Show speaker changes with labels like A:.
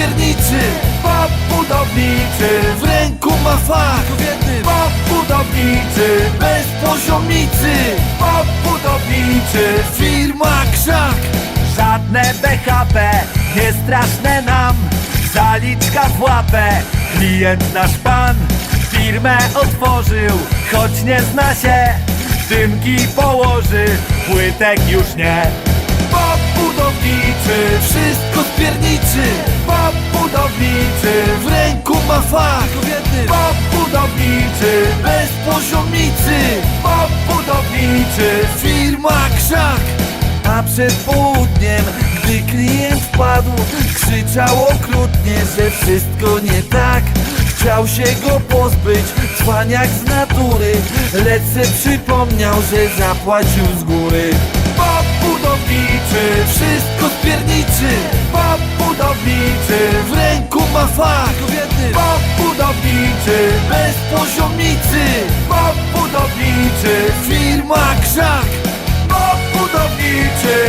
A: spierniczy Bob budowniczy W ręku ma fach Bob budowniczy Bez poziomicy Bob budowniczy Firma Krzak.
B: Żadne BHP, nie straszne nam Zaliczka w łapę, klient nasz pan Firmę otworzył, choć nie zna się Dymki położy, płytek już nie.
A: Bob budowniczy Wszystko spierniczy Bob fach. Bob budowniczy Bez poziomicy Bob budowniczy Firma Krzak. A przed południem, gdy klient wpadł Krzyczał okrutnie, że wszystko nie tak. Chciał się go pozbyć, cwaniak z natury. Lecz se przypomniał, że zapłacił z góry. Bob budowniczy, wszystko spierniczy. Bob budowniczy, w ręku ma fach poziomicy Bob budowniczy, firma Krzak Bob budowniczy,